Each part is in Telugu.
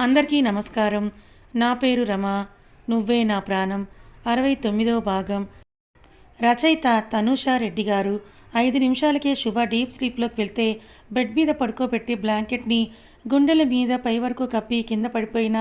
అందరికీ నమస్కారం. నా పేరు రమ. నువ్వే నా ప్రాణం. అరవై తొమ్మిదో భాగం. రచయిత తనూషా రెడ్డి గారు ఐదు నిమిషాలకే శుభ డీప్ స్లీప్లోకి వెళ్తే బెడ్ మీద పడుకోబెట్టి బ్లాంకెట్ని గుండెల మీద పై వరకు కప్పి కింద పడిపోయిన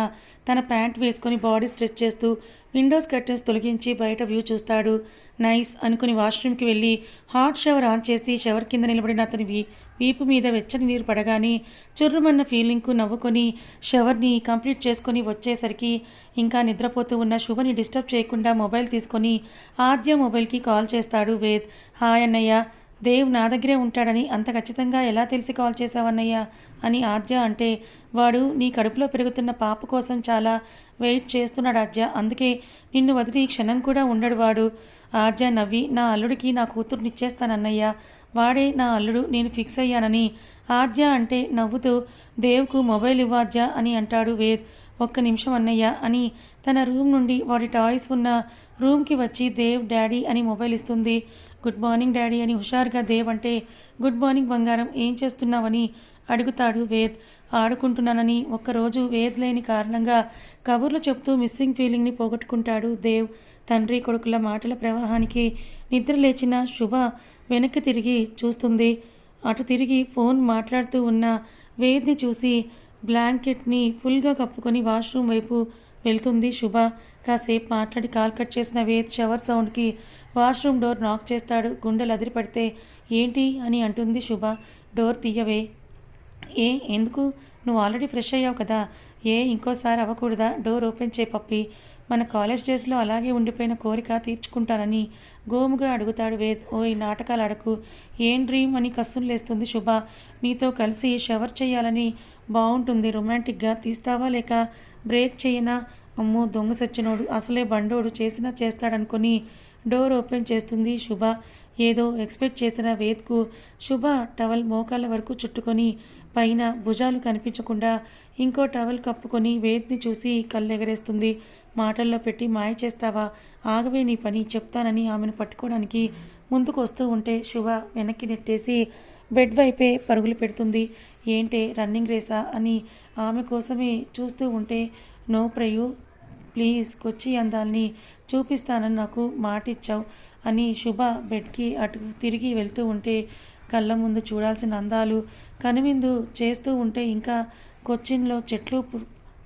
తన ప్యాంట్ వేసుకొని బాడీ స్ట్రెచ్ చేస్తూ విండోస్ కర్టెన్స్ తొలగించి బయట వ్యూ చూస్తాడు. నైస్ అనుకుని వాష్రూమ్కి వెళ్ళి హాట్ షవర్ ఆన్ చేసి షవర్ కింద నిలబడిన అతనివి వీపు మీద వెచ్చని నీరు పడగానే చుర్రుమన్న ఫీలింగ్కు నవ్వుకొని షవర్ని కంప్లీట్ చేసుకొని వచ్చేసరికి ఇంకా నిద్రపోతూ ఉన్న శుభని డిస్టర్బ్ చేయకుండా మొబైల్ తీసుకొని ఆద్య మొబైల్కి కాల్ చేస్తాడు వేద్. హాయ్ అన్నయ్య దేవ్ నా దగ్గరే ఉంటాడని అంత ఖచ్చితంగా ఎలా తెలిసి కాల్ చేశావన్నయ్య అని ఆద్య అంటే వాడు నీ కడుపులో పెరుగుతున్న పాప కోసం చాలా వెయిట్ చేస్తున్నాడు ఆద్య అందుకే నిన్ను వదిలి క్షణం కూడా ఉండడు వాడు. ఆద్య నవ్వి నా అల్లుడికి నా కూతుర్నిచ్చేస్తానన్నయ్యా. వాడే నా అల్లుడు నేను ఫిక్స్ అయ్యానని. ఆద్య అంటే నవ్వుతూ దేవ్కు మొబైల్ ఇవ్వాద్య అని అంటాడు వేద్. ఒక్క నిమిషం అన్నయ్య అని. తన రూమ్ నుండి వాడి టాయ్స్ ఉన్న రూమ్కి వచ్చి దేవ్ డాడీ అని మొబైల్ ఇస్తుంది. గుడ్ మార్నింగ్ డాడీ అని హుషారుగా దేవ్ అంటే గుడ్ మార్నింగ్ బంగారం ఏం చేస్తున్నావని అడుగుతాడు వేద్. ఆడుకుంటున్నానని ఒక్కరోజు వేద్ లేని కారణంగా కబుర్లు చెప్తూ మిస్సింగ్ ఫీలింగ్ని పోగొట్టుకుంటాడు దేవ్. తండ్రి కొడుకుల మాటల ప్రవాహానికి నిద్ర లేచిన శుభ వెనక్కి తిరిగి చూస్తుంది. అటు తిరిగి ఫోన్ మాట్లాడుతూ ఉన్న వేద్ని చూసి బ్లాంకెట్ని ఫుల్గా కప్పుకొని వాష్రూమ్ వైపు వెళ్తుంది శుభ. కాసేపు మాట్లాడి కాల్ కట్ చేసిన వేద్ షవర్ సౌండ్కి వాష్రూమ్ డోర్ నాక్ చేస్తాడు. గుండెలు అదిరిపడితే ఏంటి అని అంటుంది శుభ. డోర్ తీయవే. ఏ ఎందుకు? నువ్వు ఆల్రెడీ ఫ్రెష్ అయ్యావు కదా. ఏ ఇంకోసారి అవ్వకూడదా? డోర్ ఓపెన్ చేయి పప్పి. మన కాలేజ్ డేస్లో అలాగే ఉండిపోయిన కోరిక తీర్చుకుంటానని గోముగా అడుగుతాడు వేద్. ఓయ్ నాటకాలు అడకు ఏం డ్రీమ్ అని కస్సులేస్తుంది శుభ. నీతో కలిసి షవర్ చేయాలని బాగుంటుంది రొమాంటిక్గా తీస్తావా లేక బ్రేక్ చేయనా? అమ్మో దొంగ సచ్చినోడు. అసలే బండోడు. చేసినా చేస్తాడనుకొని డోర్ ఓపెన్ చేస్తుంది శుభ. ఏదో ఎక్స్పెక్ట్ చేసిన వేద్కు శుభ టవల్ మోకాళ్ళ వరకు చుట్టుకొని పైన భుజాలు కనిపించకుండా ఇంకో టవల్ కప్పుకొని వేద్ని చూసి కళ్ళెగరేస్తుంది. మాటల్లో పెట్టి మాయ చేస్తావా? ఆగవే నీ పని చెప్తానని ఆమెను పట్టుకోవడానికి ముందుకు వస్తూ ఉంటే శుభ వెనక్కి నెట్టేసి బెడ్ వైపే పరుగులు పెడుతుంది. ఏంటే రన్నింగ్ రేసా అని ఆమె కోసమే చూస్తూ ఉంటే నో ప్రయు ప్లీజ్ కొచ్చి అందాల్ని చూపిస్తానని నాకు మాటిచ్చావు అని శుభ బెడ్కి అటు తిరిగి వెళ్తూ ఉంటే కళ్ళ ముందు చూడాల్సిన అందాలు కనువిందు చేస్తూ ఉంటే ఇంకా కొచ్చిన్లో చెట్లు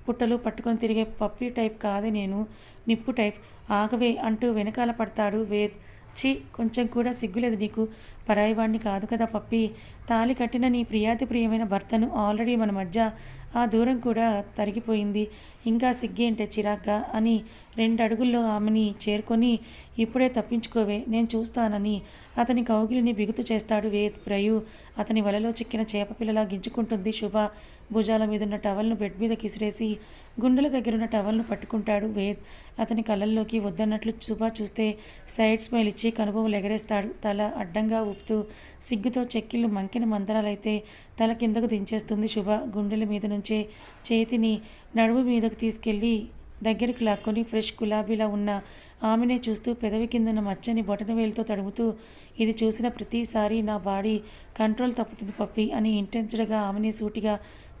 పుట్టలు పట్టుకొని తిరిగే పప్పీ టైప్ కాదే నేను. నిప్పు టైప్. ఆగవే అంటూ వెనకాల పడతాడు వేద్. ఛీ కొంచెం కూడా సిగ్గులేదు నీకు. పరాయివాణ్ణి కాదు కదా పప్పి. తాలి కట్టిన నీ ప్రియాతి ప్రియమైన భర్తను ఆల్రెడీ మన మధ్య ఆ దూరం కూడా తరిగిపోయింది. ఇంకా సిగ్గేంటే చిరాగ్గా అని రెండు అడుగుల్లో ఆమెని చేరుకొని ఇప్పుడే తప్పించుకోవే నేను చూస్తానని అతని కౌగిలిని బిగుతు చేస్తాడు వేద్ ప్రయు. అతని వలలో చిక్కిన చేప పిల్లలా గింజుకుంటుంది శుభ. భుజాల మీదున్న టవల్ను బెడ్ మీద కిసిరేసి గుండెల దగ్గరున్న టవల్ను పట్టుకుంటాడు వేద్. అతని కళ్ళల్లోకి వద్దన్నట్లు శుభ చూస్తే సైడ్ స్మైల్ ఇచ్చి కనుబొమ్మలు ఎగరేస్తాడు తల అడ్డంగా ఊపుతూ సిగ్గుతో చెక్కిళ్ళు మంకిన మందరాలైతే తల కిందకు దించేస్తుంది శుభ. గుండెల మీద నుంచే చేతిని నడుము మీదకు తీసుకెళ్ళి దగ్గరికి లాక్కొని ఫ్రెష్ గులాబీలా ఉన్న ఆమెనే చూస్తూ పెదవి కిందన మచ్చని బొటనవేలుతో తడుముతూ ఇది చూసిన ప్రతిసారి నా బాడీ కంట్రోల్ తప్పుతుంది పప్పి అని ఇంటెన్స్డ్గా ఆమెని సూటిగా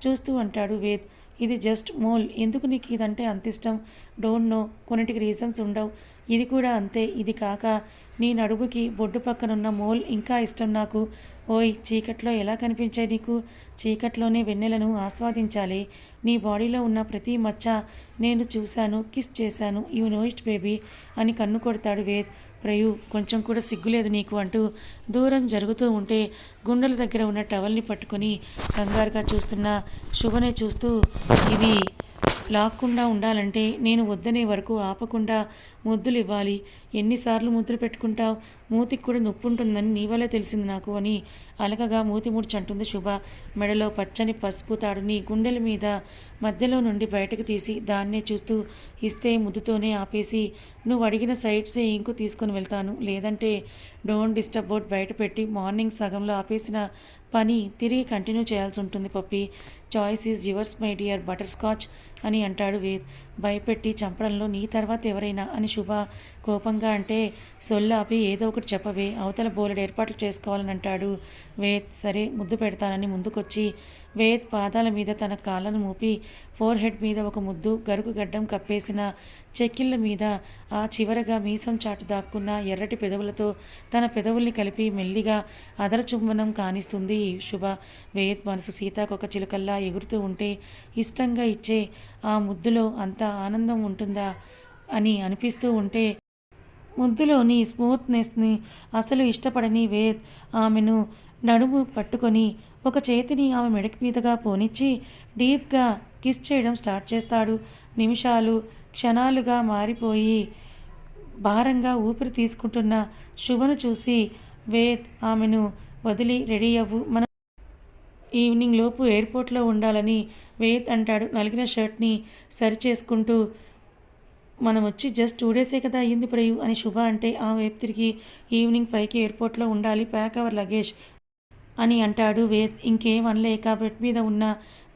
చూస్తూ అంటాడు వేద్. ఇది జస్ట్ మోల్. ఎందుకు నీకు ఇదంటే అంత ఇష్టం? Don't know. కొన్నిటికి రీజన్స్ ఉండవు. ఇది కూడా అంతే. ఇది కాక నీ నడుముకి బొడ్డు పక్కనున్న మోల్ ఇంకా ఇష్టం నాకు. ఓయ్ చీకట్లో ఎలా కనిపించాయి నీకు? చీకట్లోనే వెన్నెలను ఆస్వాదించాలి. నీ బాడీలో ఉన్న ప్రతి మచ్చ నేను చూశాను కిస్ చేశాను. యూ నో ఇట్ బేబీ అని కన్ను కొడతాడు వేద్. ప్రయు కొంచెం కూడా సిగ్గులేదు నీకు అంటూ దూరం జరుగుతూ ఉంటే గుండెల దగ్గర ఉన్న టవల్ని పట్టుకొని కంగారుగా చూస్తున్న శుభనే చూస్తూ ఇది లాక్కుండా ఉండాలంటే నేను వద్దనే వరకు ఆపకుండా ముద్దులు ఇవ్వాలి. ఎన్నిసార్లు ముద్దులు పెట్టుకుంటావు? మూతికి కూడా నొప్పి ఉంటుందని నీ వల్లే తెలిసింది నాకు అని అలకగా మూతి ముడిచంటుంది శుభ. మెడలో పచ్చని పసుపు తాడుని గుండెల మీద మధ్యలో నుండి బయటకు తీసి దాన్నే చూస్తూ ఇస్తే ముద్దుతోనే ఆపేసి నువ్వు అడిగిన సైట్సే ఇంకు తీసుకొని వెళ్తాను? లేదంటే డోంట్ డిస్టర్బ్ బోర్డ్ బయట పెట్టి మార్నింగ్ సగంలో ఆపేసిన పని తిరిగి కంటిన్యూ చేయాల్సి ఉంటుంది పప్పి. Choice is yours my dear butter scotch అని అంటాడు వేద్ భయపెట్టి చంపడంలో నీ తర్వాత ఎవరైనా? అని శుభ కోపంగా అంటే సొల్లాపి ఏదో ఒకటి చెప్పవే అవతల బోలెడు ఏర్పాట్లు చేసుకోవాలని అంటాడు వేద్ సరే ముద్దు పెడతానని ముందుకొచ్చి వేద్ పాదాల మీద తన కాళ్ళను మూపి ఫోర్ హెడ్ మీద ఒక ముద్దు గరుకు గడ్డం కప్పేసిన చెక్కిళ్ళ మీద ఆ చివరగా మీసం చాటు దాక్కున్న ఎర్రటి పెదవులతో తన పెదవుల్ని కలిపి మెల్లిగా అదరచుంబనం కానిస్తుంది శుభ. వేద్ మనసు సీతాకొక చిలుకల్లా ఎగురుతూ ఉంటే ఇష్టంగా ఇచ్చే ఆ ముద్దులో అంత ఆనందం ఉంటుందా అని అనిపిస్తూ ఉంటే ముద్దులోని స్మూత్నెస్ని అసలు ఇష్టపడని వేద్ ఆమెను నడుము పట్టుకొని ఒక చేతిని ఆమె మెడకి మీదగా పోనిచ్చి డీప్గా కిస్ చేయడం స్టార్ట్ చేస్తాడు. నిమిషాలు క్షణాలుగా మారిపోయి భారంగా ఊపిరి తీసుకుంటున్న శుభను చూసి వేద్ ఆమెను వదిలి రెడీ అవ్వు. మన ఈవినింగ్ లోపు ఎయిర్పోర్ట్లో ఉండాలని వేద్ అంటాడు. నలిగిన షర్ట్ని సరిచేసుకుంటూ మనం వచ్చి జస్ట్ టూ డేసే కదా అయ్యింది ప్రయు అని శుభ అంటే ఆ వైపు తిరిగి ఈవినింగ్ ఫైవ్కి ఎయిర్పోర్ట్లో ఉండాలి. Pack our luggage. అని అంటాడు వేద్. ఇంకేం అనలేక బెడ్ మీద ఉన్న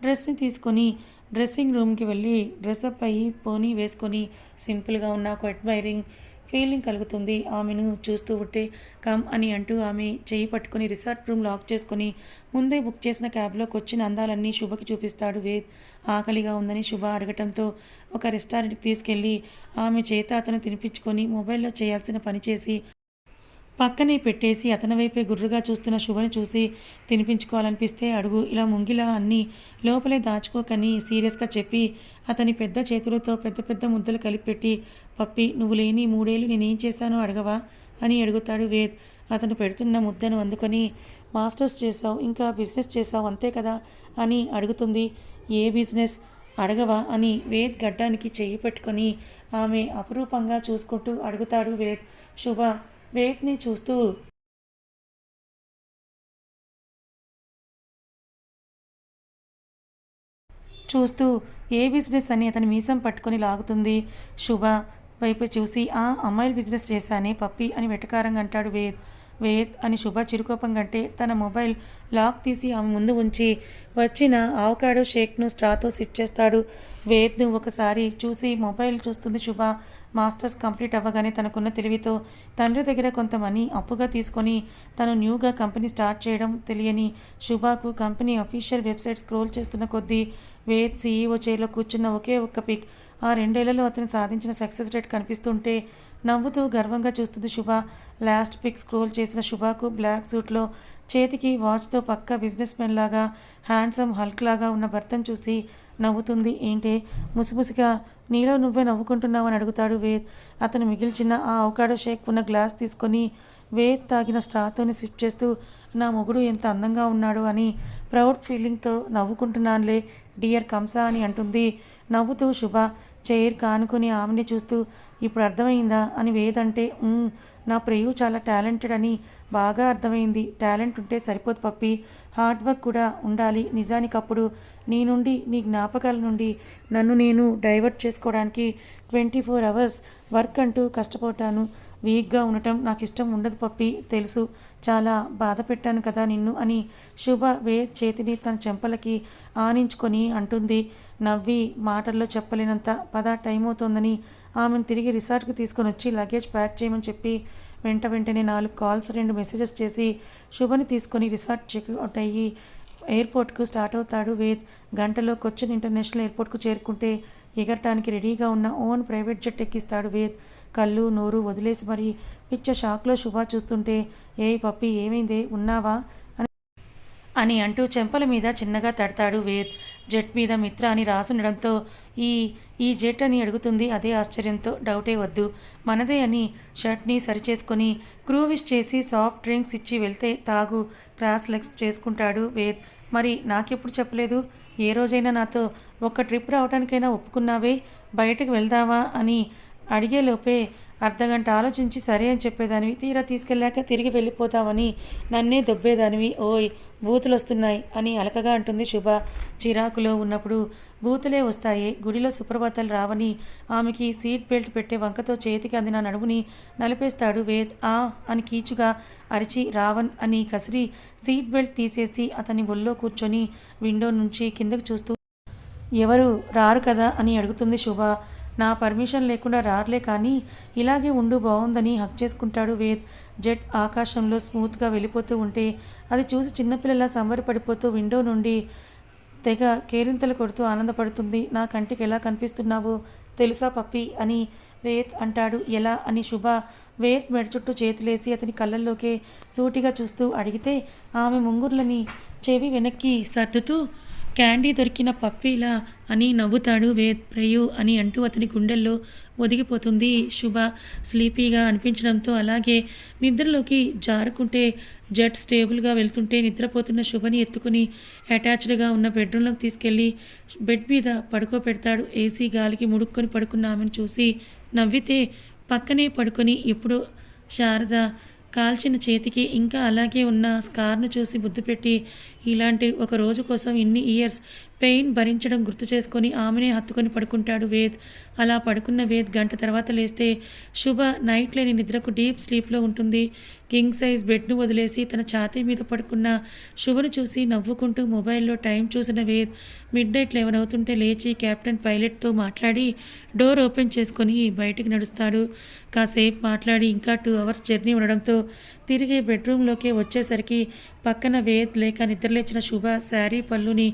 డ్రెస్ని తీసుకొని డ్రెస్సింగ్ రూమ్కి వెళ్ళి డ్రెస్అప్ అయ్యి పోనీ వేసుకొని సింపుల్గా ఉన్న ఒక అడ్మైరింగ్ ఫీలింగ్ కలుగుతుంది. ఆమెను చూస్తూ ఉంటే కమ్ అని అంటూ ఆమె చేయి పట్టుకుని రిసార్ట్ రూమ్ లాక్ చేసుకొని ముందే బుక్ చేసిన క్యాబ్లోకి వచ్చిన అందాలన్నీ శుభకి చూపిస్తాడు వేద్. ఆకలిగా ఉందని శుభ అడగటంతో ఒక రెస్టారెంట్కి తీసుకెళ్ళి ఆమె చేత అతను తినిపించుకొని మొబైల్లో చేయాల్సిన పని చేసి పక్కనే పెట్టేసి అతని వైపే గుర్రుగా చూస్తున్న శుభని చూసి తినిపించుకోవాలనిపిస్తే అడుగు ఇలా ముంగిలా అన్నీ లోపలే దాచుకోకని సీరియస్గా చెప్పి అతని పెద్ద చేతులతో పెద్ద పెద్ద ముద్దలు కలిపెట్టి పప్పి నువ్వు లేని మూడేళ్ళు నేనేం చేశానో అడగవా? అని అడుగుతాడు వేద్. అతను పెడుతున్న ముద్దను అందుకొని మాస్టర్స్ చేసావు ఇంకా బిజినెస్ చేసావు అంతే కదా? అని అడుగుతుంది. ఏ బిజినెస్? అడగవా? అని వేద్ గడ్డానికి చెయ్యి పెట్టుకొని ఆమె అపురూపంగా చూసుకుంటూ అడుగుతాడు వేద్. శుభ వేద్ని చూస్తూ చూస్తూ ఏ బిజినెస్ అని అతని మీసం పట్టుకొని లాగుతుంది. శుభ వైపు చూసి ఆ అమ్మాయిల బిజినెస్ చేశానే పప్పి అని వెటకారంగా అంటాడు వేద్. వేద్ అని శుభ చిరుకోపం కంటే తన మొబైల్ లాక్ తీసి ఆమె ముందు ఉంచి వచ్చిన ఆవకాడో షేక్ను స్ట్రాతో సిట్ చేస్తాడు. వేద్ను ఒకసారి చూసి మొబైల్ చూస్తుంది శుభ. మాస్టర్స్ కంప్లీట్ అవ్వగానే తనకున్న తెలివితో తండ్రి దగ్గర కొంత మనీ అప్పుగా తీసుకొని తను న్యూగా కంపెనీ స్టార్ట్ చేయడం తెలియని శుభాకు కంపెనీ అఫీషియల్ వెబ్సైట్ స్క్రోల్ చేస్తున్న కొద్దీ వేద్ సీఈఓ చైర్లో కూర్చున్న ఒకే ఒక్క పిక్ ఆ రెండేళ్ళలో అతను సాధించిన సక్సెస్ రేట్ కనిపిస్తుంటే నవ్వుతూ గర్వంగా చూస్తుంది శుభ. లాస్ట్ పిక్ స్క్రోల్ చేసిన శుభకు బ్లాక్ సూట్లో చేతికి వాచ్తో పక్క బిజినెస్ మెన్ లాగా హ్యాండ్సమ్ హల్క్ లాగా ఉన్న భర్తను చూసి నవ్వుతుంది. ఏంటే? ముసిముసిగా నీలో నువ్వే నవ్వుకుంటున్నావు అని అడుగుతాడు వేద్. అతను మిగిల్చిన ఆ అవకాడో షేక్ ఉన్న గ్లాస్ తీసుకొని వేద్ తాగిన స్ట్రాతోని సిప్ చేస్తూ నా మొగుడు ఎంత అందంగా ఉన్నాడు అని ప్రౌడ్ ఫీలింగ్తో నవ్వుకుంటున్నానులే డియర్ కంసా అని అంటుంది. నవ్వుతూ శుభ చైర్ కానుకొని ఆమెని చూస్తూ ఇప్పుడు అర్థమైందా? అని వేదంటే నా ప్రియు చాలా టాలెంటెడ్ అని బాగా అర్థమైంది. టాలెంట్ ఉంటే సరిపోదు పప్పి. హార్డ్ వర్క్ కూడా ఉండాలి. నిజానికప్పుడు నీ నుండి నీ జ్ఞాపకాల నుండి నన్ను నేను డైవర్ట్ చేసుకోవడానికి ట్వంటీ ఫోర్ అవర్స్ వర్క్ అంటూ కష్టపడ్డాను. వీక్గా ఉండటం నాకు ఇష్టం ఉండదు పప్పి తెలుసు. చాలా బాధ పెట్టాను కదా నిన్ను అని శుభ వే చేతిని తన చెంపలకి ఆనించుకొని అంటుంది. నవ్వి మాటల్లో చెప్పలేనంత పద టైం అవుతోందని ఆమెను తిరిగి రిసార్ట్కి తీసుకొని వచ్చి లగేజ్ ప్యాక్ చేయమని చెప్పి వెంట వెంటనే నాలుగు కాల్స్ రెండు మెసేజెస్ చేసి శుభని తీసుకొని రిసార్ట్ చెక్అవుట్ అయ్యి ఎయిర్పోర్ట్కు స్టార్ట్ అవుతాడు వేద్. గంటలో కొచ్చిన్ ఇంటర్నేషనల్ ఎయిర్పోర్ట్కు చేరుకుంటే ఎగరటానికి రెడీగా ఉన్న ఓన్ ప్రైవేట్ జెట్ ఎక్కిస్తాడు వేద్. కళ్ళు నోరు వదిలేసి మరి పిచ్చ షాక్లో శుభ చూస్తుంటే ఏ పప్పి ఏమైందే? ఉన్నావా? అని అని అంటూ చెంపల మీద చిన్నగా తడతాడు వేద్. జెట్ మీద మిత్ర అని రాసుండడంతో ఈ ఈ జెట్ అని అడుగుతుంది అదే ఆశ్చర్యంతో డౌటే వద్దు. మనదే అని షర్ట్ని సరిచేసుకొని క్రూవిష్ చేసి సాఫ్ట్ డ్రింక్స్ ఇచ్చి వెళ్తే తాగు క్రాస్ లెగ్స్ చేసుకుంటాడు వేద్. మరి నాకెప్పుడు చెప్పలేదు? ఏ రోజైనా నాతో ఒక్క ట్రిప్ రావడానికైనా ఒప్పుకున్నావే? బయటకు వెళ్దావా అని అడిగేలోపే అర్ధగంట ఆలోచించి సరే అని చెప్పేదానివి. తీరా తీసుకెళ్ళాక తిరిగి వెళ్ళిపోతావని నన్నే దొబ్బేదానివి. ఓయ్ బూతులు వస్తున్నాయి అని అలకగా అంటుంది శుభ. చిరాకులో ఉన్నప్పుడు బూతులే వస్తాయి. గుడిలో సుప్రభాతాలు రావని ఆమెకి సీట్ బెల్ట్ పెట్టే వంకతో చేతికి అందిన నడుముని నలిపేస్తాడు వేద్. ఆ! అని కీచుగా అరిచి రావణ్ అని కసిరి సీట్ బెల్ట్ తీసేసి అతని ఒళ్ళో కూర్చొని విండో నుంచి కిందకు చూస్తూ ఎవరు? రారు కదా? అని అడుగుతుంది శుభ. నా పర్మిషన్ లేకుండా రారులే కానీ ఇలాగే ఉండు బాగుందని హక్ చేసుకుంటాడు వేద్. జెట్ ఆకాశంలో స్మూత్గా వెళ్ళిపోతూ ఉంటే అది చూసి చిన్నపిల్లల సంబరపడిపోతూ విండో నుండి తెగ కేరింతలు కొడుతూ ఆనందపడుతుంది. నా కంటికి ఎలా కనిపిస్తున్నావో? తెలుసా పప్పి? అని వేద్ అంటాడు. ఎలా? అని శుభ వేద్ మెడ చుట్టూ చేతులేసి అతని కళ్ళల్లోకే సూటిగా చూస్తూ అడిగితే ఆమె ముంగుర్లని చెవి వెనక్కి సర్దుతూ క్యాండీ దొరికిన పప్పీలా అని నవ్వుతాడు వేద్ ప్రయు అని అంటూ అతని గుండెల్లో ఒదిగిపోతుంది శుభ. స్లీపీగా అనిపించడంతో అలాగే నిద్రలోకి జారుకుంటే జెట్ స్టేబుల్గా వెళ్తుంటే నిద్రపోతున్న శుభని ఎత్తుకుని అటాచ్డ్గా ఉన్న బెడ్రూమ్లోకి తీసుకెళ్ళి బెడ్ మీద పడుకోబెడతాడు. ఏసీ గాలికి ముడుక్కొని పడుకున్న ఆమెను చూసి నవ్వితే పక్కనే పడుకొని ఇప్పుడు శారద కాల్చిన చేతికి ఇంకా అలాగే ఉన్న స్కార్ను చూసి బుద్ధి పెట్టి ఇలాంటి ఒక రోజు కోసం ఇన్ని ఇయర్స్ పెయిన్ భరించడం గుర్తు చేసుకొని ఆమెనే హత్తుకొని పడుకుంటాడు వేద్. అలా పడుకున్న వేద్ గంట తర్వాత లేస్తే శుభ నైట్ లేని నిద్రకు డీప్ స్లీప్లో ఉంటుంది. కింగ్ సైజ్ బెడ్ను వదిలేసి తన ఛాతీ మీద పడుకున్న శుభను చూసి నవ్వుకుంటూ మొబైల్లో టైం చూసిన వేద్ మిడ్ నైట్ లెవెన్ అవుతుంటే లేచి కెప్టెన్ పైలట్తో మాట్లాడి డోర్ ఓపెన్ చేసుకొని బయటికి నడుస్తాడు. కాసేపు మాట్లాడి ఇంకా టూ అవర్స్ జర్నీ ఉండడంతో తిరిగి బెడ్రూమ్లోకి వచ్చేసరికి పక్కన వేద్ లేక నిద్రలేచిన శుభ శారీ పళ్ళుని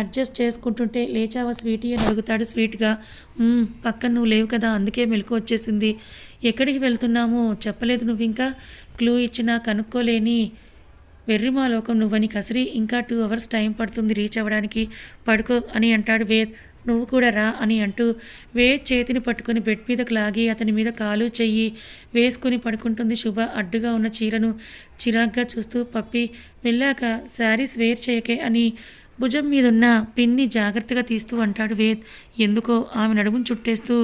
అడ్జస్ట్ చేసుకుంటుంటే లేచావా స్వీటీ అని అడుగుతాడు స్వీట్గా. పక్కన నువ్వు లేవు కదా అందుకే మెలకు వచ్చేసింది. ఎక్కడికి వెళ్తున్నామో చెప్పలేదు నువ్వు ఇంకా క్లూ ఇచ్చినా కనుక్కోలేని వెర్రిమా లోకం నువ్వని కసిరి ఇంకా టూ అవర్స్ టైం పడుతుంది రీచ్ అవ్వడానికి. పడుకో అని అంటాడు వేద్. నువ్వు కూడా రా అని అంటూ వేద్ చేతిని పట్టుకొని బెడ్ మీదకు లాగి అతని మీద కాలు చెయ్యి వేసుకుని పడుకుంటుంది శుభ. అడ్డుగా ఉన్న చీరను చిరాగ్గా చూస్తూ పప్పి వెళ్ళాక శారీస్ వేర్ చేయకే అని భుజం మీదున్న పిన్ని జాగ్రత్తగా తీస్తూ అంటాడు వేద్. ఎందుకో? ఆమె నడుమును చుట్టేస్తూ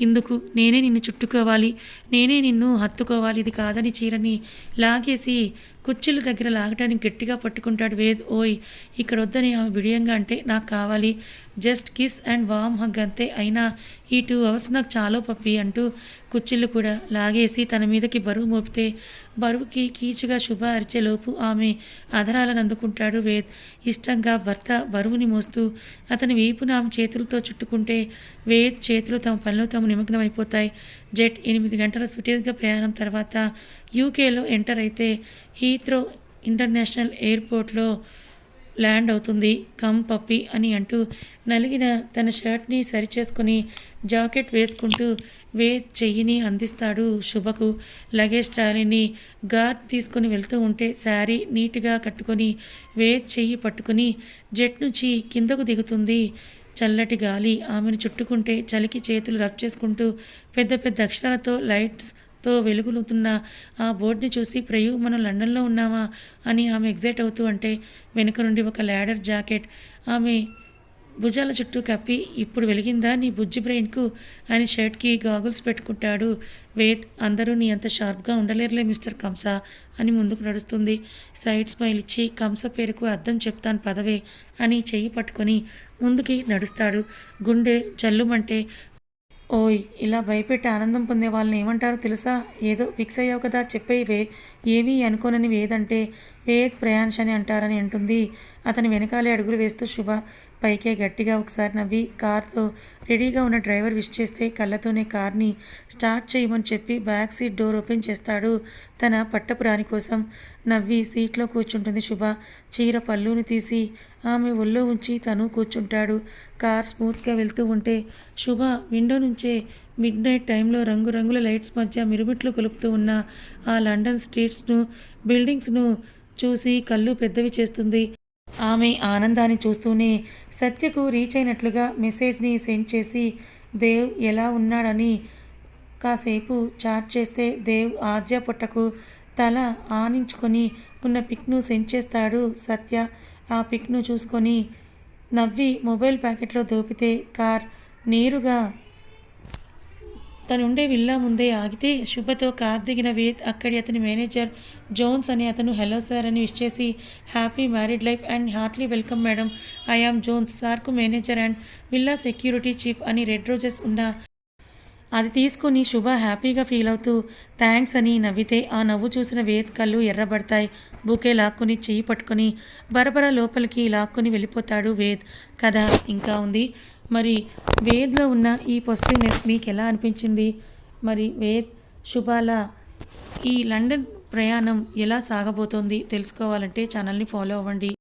ఇందుకు నేనే నిన్ను చుట్టుకోవాలి నేనే నిన్ను హత్తుకోవాలి ఇది కాదని చీరని లాగేసి కుర్చీల దగ్గర లాగటానికి గట్టిగా పట్టుకుంటాడు వేద్. ఓయ్ ఇక్కడ వద్దని ఆమె బిడియంగా అంటే నాకు కావాలి just kiss and warm hug అంతే. అయినా ఈ టూ అవర్స్ నాకు చాలా పప్పి అంటూ కుచ్చిళ్ళు కూడా లాగేసి తన మీదకి బరువు మోపితే బరువుకి కీచుగా శుభ అరిచేలోపు ఆమె అధరాలను అందుకుంటాడు వేద్. ఇష్టంగా భర్త బరువుని మోస్తూ అతని వీపున ఆమె చేతులతో చుట్టుకుంటే వేద్ చేతులు తమ పనిలో తాము నిమగ్నమైపోతాయి. జెట్ ఎనిమిది గంటల సుదీర్ఘ ప్రయాణం తర్వాత యూకేలో ఎంటర్ అయితే హీత్రో ఇంటర్నేషనల్ ఎయిర్పోర్ట్లో ల్యాండ్ అవుతుంది. కమ్ పప్పి అని అంటూ నలిగిన తన షర్ట్ని సరిచేసుకుని జాకెట్ వేసుకుంటూ వే చెయ్యిని అందిస్తాడు శుభకు. లగేజ్ ట్రాలీని గార్డ్ తీసుకొని వెళ్తూ ఉంటే శారీ నీట్గా కట్టుకొని వే చెయ్యి పట్టుకుని జెట్ నుంచి కిందకు దిగుతుంది. చల్లటి గాలి ఆమెను చుట్టుకుంటే చలికి చేతులు రబ్ చేసుకుంటూ పెద్ద పెద్ద అక్షరాలతో తో వెలుగులుతున్న ఆ బోర్డుని చూసి ప్రయు మనం లండన్లో ఉన్నామా? అని ఆమె ఎగ్జైట్ అవుతూ అంటే వెనుక నుండి ఒక ల్యాడర్ జాకెట్. ఆమె భుజాల చుట్టూ కప్పి ఇప్పుడు వెలిగిందా నీ బుజ్జి బ్రెయిన్కు? ఆయన షర్ట్కి గాగుల్స్ పెట్టుకుంటాడు. వేద్ అందరూ నీ అంత షార్ప్గా ఉండలేరులే మిస్టర్ కంస అని ముందుకు నడుస్తుంది. సైడ్ స్మైల్ ఇచ్చి కంస పేరుకు అర్థం చెప్తాను పదవే అని చెయ్యి పట్టుకొని ముందుకి నడుస్తాడు. గుండె జల్లుమంటే ఓయ్ ఇలా భయపెట్టి ఆనందం పొందే వాళ్ళని ఏమంటారో తెలుసా? ఏదో ఫిక్స్ అయ్యావు కదా చెప్పేవే ఏమీ అనుకోనని వేదంటే వేద్ ప్రయాణ్ష్ అని అంటారని అంటుంది. అతని వెనకాలే అడుగులు వేస్తూ శుభ. పైకే గట్టిగా ఒకసారి నవ్వి కార్తో రెడీగా ఉన్న డ్రైవర్ విష్ చేస్తే కళ్ళతోనే కార్ని స్టార్ట్ చేయమని చెప్పి బ్యాక్ సీట్ డోర్ ఓపెన్ చేస్తాడు తన పట్టపు రాణి కోసం. నవ్వి సీట్లో కూర్చుంటుంది శుభ. చీర పళ్ళును తీసి ఆమె ఒళ్ళో ఉంచి తను కూర్చుంటాడు. కార్ స్మూత్గా వెళ్తూ ఉంటే శుభ విండో నుంచే మిడ్ నైట్ టైంలో రంగురంగుల లైట్స్ మధ్య మిరుమిట్లు కొలుపుతూ ఉన్న ఆ లండన్ స్ట్రీట్స్ను బిల్డింగ్స్ను చూసి కళ్ళు పెద్దవి చేస్తుంది. ఆమె ఆనందాన్ని చూస్తూనే సత్యకు రీచ్ అయినట్లుగా మెసేజ్ని సెండ్ చేసి దేవ్ ఎలా ఉన్నాడని కాసేపు చాట్ చేస్తే దేవ్ ఆద్య పుట్టకు తల ఆనించుకొని ఉన్న పిక్ను సెండ్ చేస్తాడు సత్య. ఆ పిక్ను చూసుకొని నవ్వి మొబైల్ ప్యాకెట్లో దోపితే కార్ నేరుగా తనుండే విల్లా ముందే ఆగితే శుభతో కార్ దిగిన వేద్ అక్కడి అతని మేనేజర్ జోన్స్ అని అతను హలో సార్ అని విష్ చేసి happy married life and heartly welcome madam. I am Jones సార్కు manager and villa security chief అని రెడ్ రోజెస్ ఉన్న అది తీసుకొని శుభ హ్యాపీగా ఫీల్ అవుతూ థ్యాంక్స్ అని నవ్వితే ఆ నవ్వు చూసిన వేద్ కళ్ళు ఎర్రబడతాయి. బుకే లాక్కుని చెయ్యి పట్టుకొని బరబర లోపలికి లాక్కుని వెళ్ళిపోతాడు వేద్ కథ ఇంకా ఉంది. మరి వేద్లో ఉన్న ఈ పొసిటివ్నెస్ మీకు ఎలా అనిపించింది? మరి వేద్ శుభాల ఈ లండన్ ప్రయాణం ఎలా సాగబోతోంది తెలుసుకోవాలంటే ఛానల్ని ఫాలో అవ్వండి.